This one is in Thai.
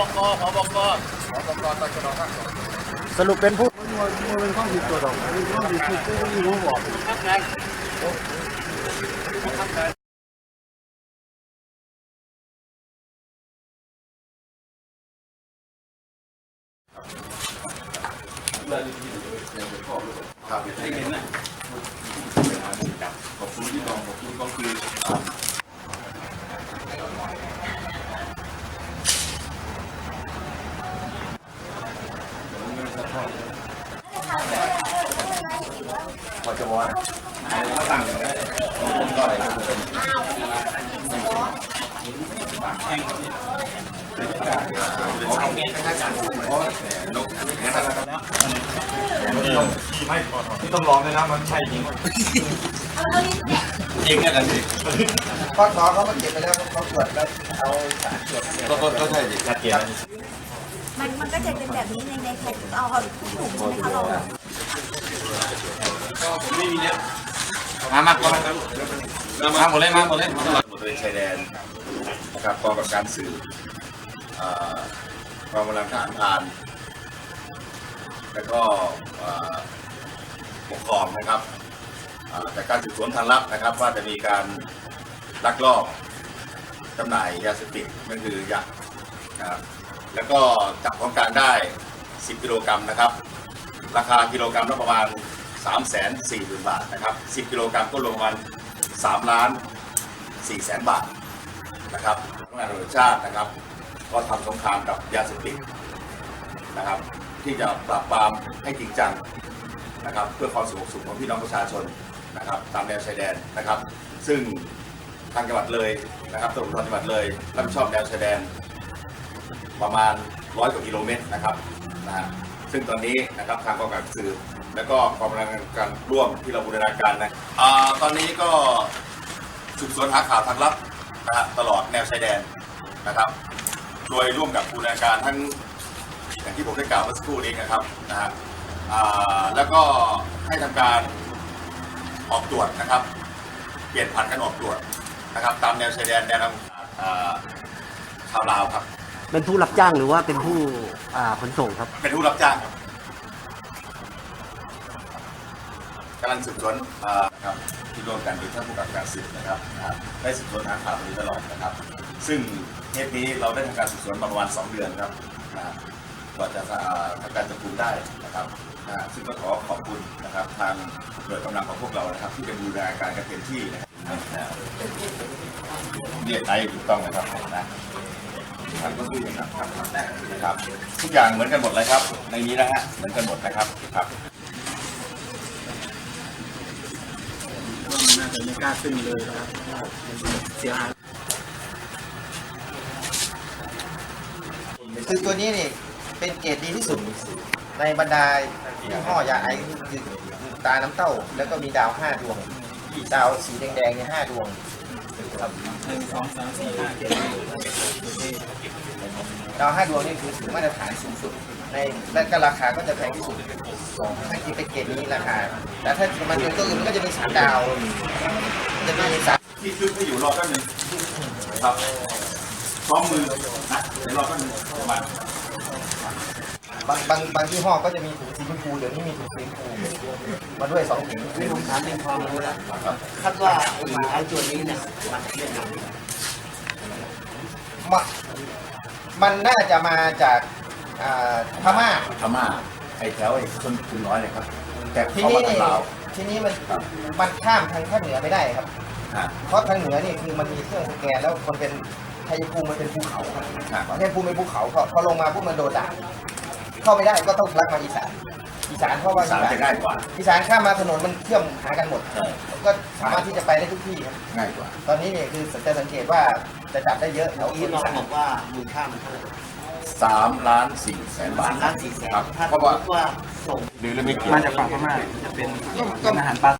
บกขอบกสรุปเป็นผู้เป็นข้อผิดตัวดอกอันนี้ข้อผิดคือผู้ที่รู้บอกครับให้เห็นนะขอบคุณที่ลองขอบคุณก็คือ พอจะวอนเขาสั่งอย่างนี้ผมก็อะไรครับไม่ต้องลองเลยนะมันใช่จริงจริงเนี่ยกันสิข้อสอเขามาเก็บไปแล้วเขาตรวจแล้วเอาสารตรวจก็ใช่สิชัดเจน มันมันก็จะเป็นแบบนี้ในในแท็กเอาเอาถุงใช่ไหมคะเราไม่มีเนี่ยมามาก่อนมาหมดเลยมาหมดเลยหมดเลยชายแดนนะครับกองกับการสื่อเอ่อกองกำลังทหารพราน แล้วก็เอ่อปกครองนะครับเอ่อจากการสืบสวนทางลับนะครับ ว่าจะมีการลักลอบจำหน่ายยาเสพติดนั่นคือยานะครับ แล้วก็จับของกลางได้ 10 กิโลกรัมนะครับ ราคากิโลกรัมละประมาณ 3 4 0 0 0 0 บาทนะครับ 10 กิโลกรัมก็รวมา3ล้าน4แสนบาทนะครับงานตำรวจชาตินะครับ ก็ทำสงครามกับยาเสพติดนะครับ ที่จะปราบปรามให้จริงจังนะครับ เพื่อความสงบสุขของพี่น้องประชาชนนะครับ ตามแนวชายแดนนะครับ ซึ่งทางจังหวัดเลยนะครับตำรวจภูธรจังหวัดเลยรับผิดชอบแนวชายแดน ประมาณร้อยกว่ากิโลเมตรนะครับนะฮะซึ่งตอนนี้นะครับทางกองการสื่อและก็กองกำลังการร่วมที่เราบูรณาการนะอ่าตอนนี้ก็สืบสวนหาข่าวทางลับนะฮะตลอดแนวชายแดนนะครับ โดยร่วมกับบูรณาการทั้งอย่างที่ผมได้กล่าวเมื่อสักครู่นี้นะครับนะฮะอ่าแล้วก็ให้ทำการออกตรวจนะครับ เปลี่ยนผันกันออกตรวจนะครับ ตามแนวชายแดนแนวทางอ่าชาวลาวครับ เป็นผู้รับจ้างหรือว่าเป็นผู้อ่าขนส่งครับ เป็นผู้รับจ้างครับกำลังสืบสวนเอ่อครับที่ร่วมกันโดยท่านผู้กำกับการสืบนะครับนะครับได้สืบสวนหาข่าวมาโดยตลอดนะครับ ซึ่งเทปนี้เราได้ทำการสืบสวนมาประมาณ2เดือนครับนะครับกว่าจะเอ่อทำการจับกุมได้นะครับนะฮะซึ่งก็ขอขอบคุณนะครับ ทางหน่วยกำลังของพวกเรานะครับ ที่เป็นบูรณาการกันเต็มที่นะครับนะเรียกใช้ถูกต้องนะครับนะ ครับก็คือนะครับครับนะครับ ทุกอย่างเหมือนกันหมดเลยครับ ในนี้นะฮะเหมือนกันหมดนะครับครับน่าจะไม่กล้าขึ้นเลยนะครับเสียหายคือตัวนี้นี่เป็นเกรดดีที่สุดในบรรดายี่ห้อยาไอซ์คือตาน้ำเต้า แล้วก็มีดาวห้าดวงดาวสีแดงๆเนี่ยห้าดวงครับดาวห้าดวงนี่คือถือมาตรฐานสูงสุด ในและก็ราคาก็จะแพงที่สุดถ้าคิดเป็นเกรดนี้ราคาแต่ถ้ามันเป็นตัวอื่นมันก็จะมีสามดาวจะมีสามที่คือให้อยู่รอแป๊บหนึงครับซ้อมมือนะเดี๋ยวรอแป๊บหนึงประมาณบางบางบางยี่ห้อก็จะมีถุงสีชมพูเดี๋ยวนี้มีถุงสีชมพูมาด้วยสองถุงนี่ผมถามเป็นความรู้แล้วคาดว่าไอ้หมาไอ้ตัวนี้เนี่ยมันเวียดนามมะ มันน่าจะมาจากอ่าพม่า พม่าไอ้แถวไอ้คนคุณน้อยเลยครับ แต่ทีเขานี้มาทานี่งลาวทีนี้มันมันข้ามทางภาคเหนือไม่ได้ครับ อ่า เพราะทางเหนือนี่คือมันมีเครื่องสแกนแล้วมันเป็นชัยภูมิมันเป็นภูเขาครับครับ ชัยภูมิเป็นภูเขาพอพอลงมาปุ๊บมันโดนด่านเข้าไม่ได้ก็ต้องลักมาอีสานอีสานเพราะว่าสารจะง่ายกว่าอีสานข้ามมาถนนมันเชื่อมหากันหมด ใช่ก็สามารถที่จะไปได้ทุกที่ครับง่ายกว่า ตอนนี้เนี่ยคือจะสังเกตว่า จะจับได้เยอะแถวที่อีน้องสานบอกว่ามูลค่ามันเท่าไหร่สามล้านสี่แสนบาสาทมล้านสี่แสนครับถ้าเพราะว่าว่าส่ง หรือไม่เกี่ยว มาจากฝั่งพม่าจะเป็นเป็นอาหารปลา